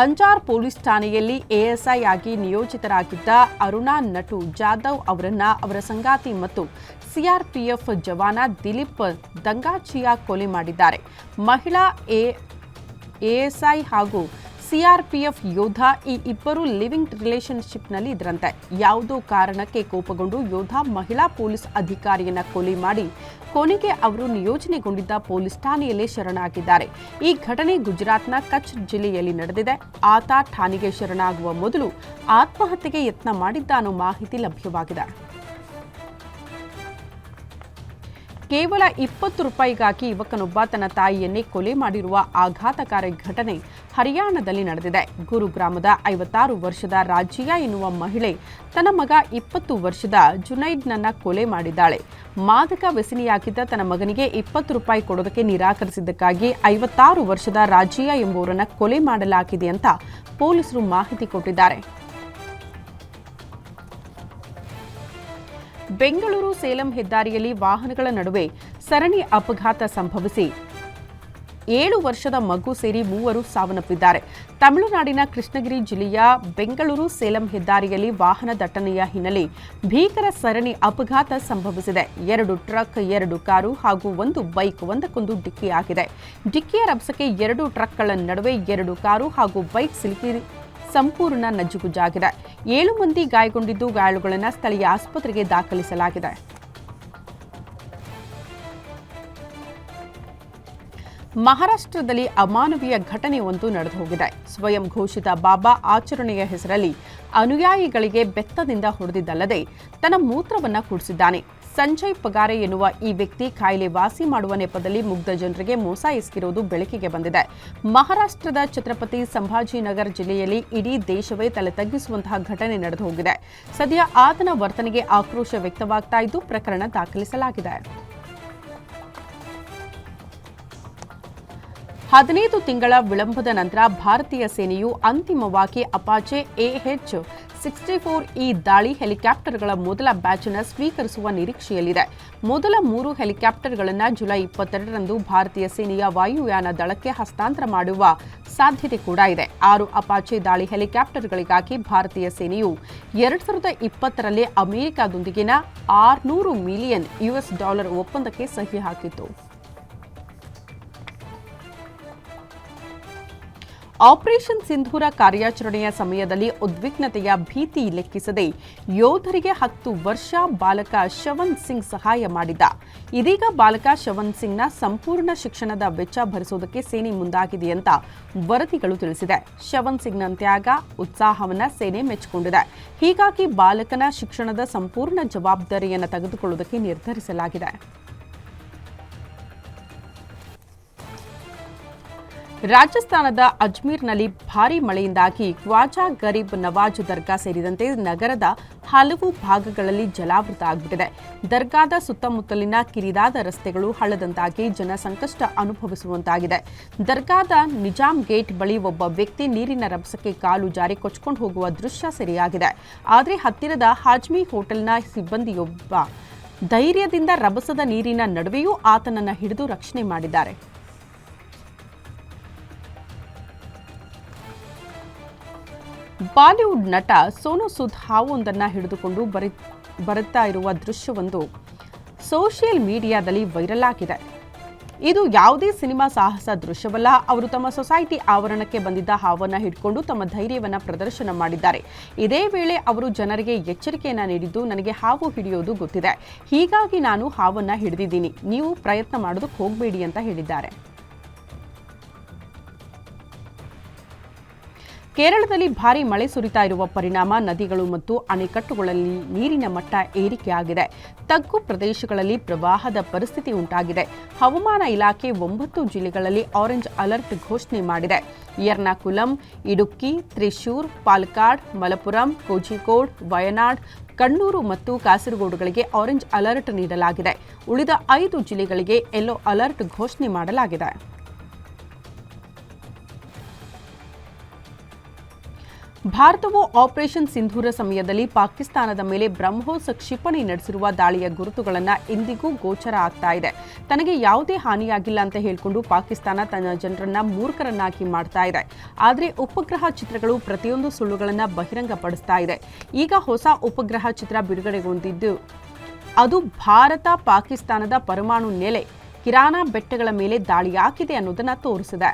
Anjar police ಠಾಣೆಯಲ್ಲಿ ASI ಆಗಿ ನಿಯೋಜಿತರಾಗಿದ್ದ Aruna nut Jadhav ಅವರನ್ನ ಅವರ ಸಂಗಾತಿ ಮತ್ತು ಸಿಆರ್ಪಿಎಫ್ ಜವಾನ ದಿಲೀಪ್ ದಂಗಾಚಿಯಾ ಕೊಲೆ ಮಾಡಿದ್ದಾರೆ. ಮಹಿಳಾ ಎ, ಎಎಸ್ಐ ಹಾಗೂ ಸಿಆರ್ಪಿಎಫ್ ಯೋಧ ಈ ಇಬ್ಬರು ಲಿವಿಂಗ್ ರಿಲೇಶನ್ಶಿಪ್ನಲ್ಲಿ ಇದ್ರಂತೆ. ಯಾವುದೋ ಕಾರಣಕ್ಕೆ ಕೋಪಗೊಂಡು ಯೋಧ ಮಹಿಳಾ ಪೊಲೀಸ್ ಅಧಿಕಾರಿಯನ್ನ ಕೊಲೆ ಮಾಡಿ ಕೊನೆಗೆ ಅವರು ನಿಯೋಜನೆಗೊಂಡಿದ್ದ ಪೊಲೀಸ್ ಠಾಣೆಯಲ್ಲೇ ಶರಣಾಗಿದ್ದಾರೆ. ಈ ಘಟನೆ ಗುಜರಾತ್ನ ಕಚ್ ಜಿಲ್ಲೆಯಲ್ಲಿ ನಡೆದಿದೆ. ಆತ ಠಾಣೆಗೆ ಶರಣಾಗುವ ಮೊದಲು ಆತ್ಮಹತ್ಯೆಗೆ ಯತ್ನ ಮಾಡಿದ್ದ ಅನ್ನೋ ಮಾಹಿತಿ ಲಭ್ಯವಾಗಿದೆ. ಕೇವಲ ಇಪ್ಪತ್ತು ರೂಪಾಯಿಗಾಗಿ ಯುವಕನೊಬ್ಬ ತನ್ನ ತಾಯಿಯನ್ನೇ ಕೊಲೆ ಮಾಡಿರುವ ಆಘಾತಕಾರಿ ಘಟನೆ ಹರಿಯಾಣದಲ್ಲಿ ನಡೆದಿದೆ. ಗುರುಗ್ರಾಮದ ಐವತ್ತಾರು ವರ್ಷದ ರಾಜಿಯಾ ಎನ್ನುವ ಮಹಿಳೆ ತನ್ನ ಮಗ ಇಪ್ಪತ್ತು ವರ್ಷದ ಜುನೈದ್ನನ್ನ ಕೊಲೆ ಮಾಡಿದ್ದಾಳೆ. ಮಾದಕ ವ್ಯಸನಿಯಾಗಿದ್ದ ತನ್ನ ಮಗನಿಗೆ ಇಪ್ಪತ್ತು ರೂಪಾಯಿ ಕೊಡೋದಕ್ಕೆ ನಿರಾಕರಿಸಿದ್ದಕ್ಕಾಗಿ ಐವತ್ತಾರು ವರ್ಷದ ರಾಜಿಯಾ ಎಂಬುವರನ್ನ ಕೊಲೆ ಮಾಡಲಾಗಿದೆ ಅಂತ ಪೊಲೀಸರು ಮಾಹಿತಿ ಕೊಟ್ಟಿದ್ದಾರೆ. ಬೆಂಗಳೂರು ಸೇಲಂ ಹೆದ್ದಾರಿಯಲ್ಲಿ ವಾಹನಗಳ ನಡುವೆ ಸರಣಿ ಅಪಘಾತ ಸಂಭವಿಸಿ ಏಳು ವರ್ಷದ ಮಗು ಸೇರಿ ಮೂವರು ಸಾವನ್ನಪ್ಪಿದ್ದಾರೆ. ತಮಿಳುನಾಡಿನ ಕೃಷ್ಣಗಿರಿ ಜಿಲ್ಲೆಯ ಬೆಂಗಳೂರು ಸೇಲಂ ಹೆದ್ದಾರಿಯಲ್ಲಿ ವಾಹನ ದಟ್ಟಣೆಯ ಹಿನ್ನೆಲೆ ಭೀಕರ ಸರಣಿ ಅಪಘಾತ ಸಂಭವಿಸಿದೆ. ಎರಡು ಟ್ರಕ್, ಎರಡು ಕಾರು ಹಾಗೂ ಒಂದು ಬೈಕ್ ಒಂದಕ್ಕೊಂದು ಡಿಕ್ಕಿಯಾಗಿದೆ. ಡಿಕ್ಕಿಯ ರಭಸಕ್ಕೆ ಎರಡು ಟ್ರಕ್ಗಳ ನಡುವೆ ಎರಡು ಕಾರು ಹಾಗೂ ಬೈಕ್ ಸಿಲುಕಿ ಸಂಪೂರ್ಣ ನಜ್ಜುಗುಜ್ಜಾಗಿದೆ ಏಳು ಮಂದಿ ಗಾಯಗೊಂಡಿದ್ದು ಗಾಯಾಳುಗಳನ್ನು ಸ್ಥಳೀಯ ಆಸ್ಪತ್ರೆಗೆ ದಾಖಲಿಸಲಾಗಿದೆ. ಮಹಾರಾಷ್ಟ್ರದಲ್ಲಿ ಅಮಾನವೀಯ ಘಟನೆಯೊಂದು ನಡೆದು ಹೋಗಿದೆ. ಸ್ವಯಂ ಘೋಷಿತ ಬಾಬಾ ಆಚರಣೆಯ ಹೆಸರಲ್ಲಿ ಅನುಯಾಯಿಗಳಿಗೆ ಬೆತ್ತದಿಂದ ಹೊಡೆದಿದ್ದಲ್ಲದೆ ತನ್ನ ಮೂತ್ರವನ್ನು ಕುಡಿಸಿದ್ದಾನೆ. ಸಂಜಯ್ ಪಗಾರೆ ಎನ್ನುವ ಈ ವ್ಯಕ್ತಿ ಕಾಯಿಲೆ ವಾಸಿ ಮಾಡುವ ನೆಪದಲ್ಲಿ ಮುಗ್ಧ ಜನರಿಗೆ ಮೋಸ ಎಸಗಿರುವುದು ಬೆಳಕಿಗೆ ಬಂದಿದೆ. ಮಹಾರಾಷ್ಟ್ರದ ಛತ್ರಪತಿ ಸಂಭಾಜಿನಗರ್ ಜಿಲ್ಲೆಯಲ್ಲಿ ಇಡೀ ದೇಶವೇ ತಲೆ ತಗ್ಗಿಸುವಂತಹ ಘಟನೆ ನಡೆದು ಹೋಗಿದೆ. ಸದ್ಯ ಆತನ ವರ್ತನೆಗೆ ಆಕ್ರೋಶ ವ್ಯಕ್ತವಾಗ್ತಾ ಇದ್ದು ಪ್ರಕರಣ ದಾಖಲಿಸಲಾಗಿದೆ. ಹದಿನೈದು ತಿಂಗಳ ವಿಳಂಬದ ನಂತರ ಭಾರತೀಯ ಸೇನೆಯು ಅಂತಿಮವಾಗಿ ಅಪಾಚೆ ಎಎಚ್ ಸಿಕ್ಸ್ಟಿ ಫೋರ್ ಈ ದಾಳಿ ಹೆಲಿಕಾಪ್ಟರ್ಗಳ ಮೊದಲ ಬ್ಯಾಚ್ ಅನ್ನು ಸ್ವೀಕರಿಸುವ ನಿರೀಕ್ಷೆಯಲ್ಲಿದೆ. ಮೊದಲ ಮೂರು ಹೆಲಿಕಾಪ್ಟರ್ಗಳನ್ನು ಜುಲೈ ಇಪ್ಪತ್ತೆರಡರಂದು ಭಾರತೀಯ ಸೇನೆಯ ವಾಯುಯಾನ ದಳಕ್ಕೆ ಹಸ್ತಾಂತರ ಮಾಡುವ ಸಾಧ್ಯತೆ ಕೂಡ ಇದೆ. ಆರು ಅಪಾಚೆ ದಾಳಿ ಹೆಲಿಕಾಪ್ಟರ್ಗಳಿಗಾಗಿ ಭಾರತೀಯ ಸೇನೆಯು ಎರಡ್ ಸಾವಿರದ ಇಪ್ಪತ್ತರಲ್ಲಿ ಅಮೆರಿಕದೊಂದಿಗಿನ ಆರ್ನೂರು ಮಿಲಿಯನ್ ಯುಎಸ್ ಡಾಲರ್ ಒಪ್ಪಂದಕ್ಕೆ ಸಹಿ ಹಾಕಿತ್ತು. ಆಪರೇಷನ್ ಸಿಂಧೂರ ಕಾರ್ಯಾಚರಣೆಯ ಸಮಯದಲ್ಲಿ ಉದ್ವಿಗ್ನತೆಯ ಭೀತಿ ಲೆಕ್ಕಿಸದೆ ಯೋಧರಿಗೆ ಹತ್ತು ವರ್ಷ ಬಾಲಕ ಶವನ್ ಸಿಂಗ್ ಸಹಾಯ ಮಾಡಿದ್ದ. ಇದೀಗ ಬಾಲಕ ಶವನ್ ಸಿಂಗ್ನ ಸಂಪೂರ್ಣ ಶಿಕ್ಷಣದ ವೆಚ್ಚ ಭರಿಸುವುದಕ್ಕೆ ಸೇನೆ ಮುಂದಾಗಿದೆ ಅಂತ ವರದಿಗಳು ತಿಳಿಸಿದೆ. ಶವನ್ ಸಿಂಗ್ನ ತ್ಯಾಗ, ಉತ್ಸಾಹವನ್ನ ಸೇನೆ ಮೆಚ್ಚಿಕೊಂಡಿದೆ. ಹೀಗಾಗಿ ಬಾಲಕನ ಶಿಕ್ಷಣದ ಸಂಪೂರ್ಣ ಜವಾಬ್ದಾರಿಯನ್ನು ತೆಗೆದುಕೊಳ್ಳುವುದಕ್ಕೆ ನಿರ್ಧರಿಸಲಾಗಿದೆ. ರಾಜಸ್ಥಾನದ ಅಜ್ಮೀರ್ನಲ್ಲಿ ಭಾರೀ ಮಳೆಯಿಂದಾಗಿ ಖ್ವಾಜಾ ಗರೀಬ್ ನವಾಜ್ ದರ್ಗಾ ಸೇರಿದಂತೆ ನಗರದ ಹಲವು ಭಾಗಗಳಲ್ಲಿ ಜಲಾವೃತ ಆಗಿಬಿಟ್ಟಿದೆ. ದರ್ಗಾದ ಸುತ್ತಮುತ್ತಲಿನ ಕಿರಿದಾದ ರಸ್ತೆಗಳು ಹಳ್ಳದಂತಾಗಿ ಜನ ಸಂಕಷ್ಟ ಅನುಭವಿಸುವಂತಾಗಿದೆ. ದರ್ಗಾದ ನಿಜಾಮ್ ಗೇಟ್ ಬಳಿ ಒಬ್ಬ ವ್ಯಕ್ತಿ ನೀರಿನ ರಭಸಕ್ಕೆ ಕಾಲು ಜಾರಿ ಕೊಚ್ಕೊಂಡು ಹೋಗುವ ದೃಶ್ಯ ಸೆರೆಯಾಗಿದೆ. ಆದರೆ ಹತ್ತಿರದ ಹಾಜ್ಮಿ ಹೋಟೆಲ್ನ ಸಿಬ್ಬಂದಿಯೊಬ್ಬ ಧೈರ್ಯದಿಂದ ರಭಸದ ನೀರಿನ ನಡುವೆಯೂ ಆತನನ್ನು ಹಿಡಿದು ರಕ್ಷಣೆ ಮಾಡಿದ್ದಾರೆ. ಬಾಲಿವುಡ್ ನಟ ಸೋನು ಸುದ್ ಹಾವೊಂದನ್ನು ಹಿಡಿದುಕೊಂಡು ಬರಿ, ಬರುತ್ತಾ ಇರುವ ದೃಶ್ಯವೊಂದು ಸೋಷಿಯಲ್ ಮೀಡಿಯಾದಲ್ಲಿ ವೈರಲ್ ಆಗಿದೆ. ಇದು ಯಾವುದೇ ಸಿನಿಮಾ ಸಾಹಸ ದೃಶ್ಯವಲ್ಲ. ಅವರು ತಮ್ಮ ಸೊಸೈಟಿ ಆವರಣಕ್ಕೆ ಬಂದಿದ್ದ ಹಾವನ್ನ ಹಿಡ್ಕೊಂಡು ತಮ್ಮ ಧೈರ್ಯವನ್ನ ಪ್ರದರ್ಶನ ಮಾಡಿದ್ದಾರೆ. ಇದೇ ವೇಳೆ ಅವರು ಜನರಿಗೆ ಎಚ್ಚರಿಕೆಯನ್ನ ನೀಡಿದ್ದು, ನನಗೆ ಹಾವು ಹಿಡಿಯೋದು ಗೊತ್ತಿದೆ. ಹೀಗಾಗಿ ನಾನು ಹಾವನ್ನ ಹಿಡಿದಿದ್ದೀನಿ. ನೀವು ಪ್ರಯತ್ನ ಮಾಡೋದಕ್ಕೆ ಹೋಗಬೇಡಿ ಅಂತ ಹೇಳಿದ್ದಾರೆ. ಕೇರಳದಲ್ಲಿ ಭಾರಿ ಮಳೆ ಸುರಿತಾ ಇರುವ ಪರಿಣಾಮ ನದಿಗಳು ಮತ್ತು ಅಣೆಕಟ್ಟುಗಳಲ್ಲಿ ನೀರಿನ ಮಟ್ಟ ಏರಿಕೆಯಾಗಿದೆ. ತಗ್ಗು ಪ್ರದೇಶಗಳಲ್ಲಿ ಪ್ರವಾಹದ ಪರಿಸ್ಥಿತಿ ಉಂಟಾಗಿದೆ. ಹವಾಮಾನ ಇಲಾಖೆ ಒಂಬತ್ತು ಜಿಲ್ಲೆಗಳಲ್ಲಿ ಆರೆಂಜ್ ಅಲರ್ಟ್ ಘೋಷಣೆ ಮಾಡಿದೆ. ಎರ್ನಾಕುಲಂ, ಇಡುಕ್ಕಿ, ತ್ರಿಶೂರ್ ಪಾಲಕ್ಕಾಡ್ ಮಲಪುರಂ ಕೋಜಿಕೋಡ್, ವಯನಾಡ್, ಕಣ್ಣೂರು ಮತ್ತು ಕಾಸರಗೋಡುಗಳಿಗೆ ಆರೆಂಜ್ ಅಲರ್ಟ್ ನೀಡಲಾಗಿದೆ. ಉಳಿದ ಐದು ಜಿಲ್ಲೆಗಳಿಗೆ ಯೆಲ್ಲೋ ಅಲರ್ಟ್ ಘೋಷಣೆ ಮಾಡಲಾಗಿದೆ. ಭಾರತವು ಆಪರೇಷನ್ ಸಿಂಧೂರ ಸಮಯದಲ್ಲಿ ಪಾಕಿಸ್ತಾನದ ಮೇಲೆ ಬ್ರಹ್ಮೋಸ್ ಕ್ಷಿಪಣಿ ನಡೆಸಿರುವ ದಾಳಿಯ ಗುರುತುಗಳನ್ನು ಇಂದಿಗೂ ಗೋಚರ ಆಗ್ತಾ ಇದೆ. ತನಗೆ ಯಾವುದೇ ಹಾನಿಯಾಗಿಲ್ಲ ಅಂತ ಹೇಳಿಕೊಂಡು ಪಾಕಿಸ್ತಾನ ತನ್ನ ಜನರನ್ನ ಮೂರ್ಖರನ್ನಾಗಿ ಮಾಡ್ತಾ ಇದೆ. ಆದರೆ ಉಪಗ್ರಹ ಚಿತ್ರಗಳು ಪ್ರತಿಯೊಂದು ಸುಳ್ಳುಗಳನ್ನು ಬಹಿರಂಗಪಡಿಸ್ತಾ ಇದೆ. ಈಗ ಹೊಸ ಉಪಗ್ರಹ ಚಿತ್ರ ಬಿಡುಗಡೆಗೊಂಡಿದ್ದು, ಅದು ಭಾರತ ಪಾಕಿಸ್ತಾನದ ಪರಮಾಣು ನೆಲೆ, ಕಿರಾನಾ ಬೆಟ್ಟಗಳ ಮೇಲೆ ದಾಳಿಯಾಗಿದೆ ಅನ್ನೋದನ್ನು ತೋರಿಸಿದೆ.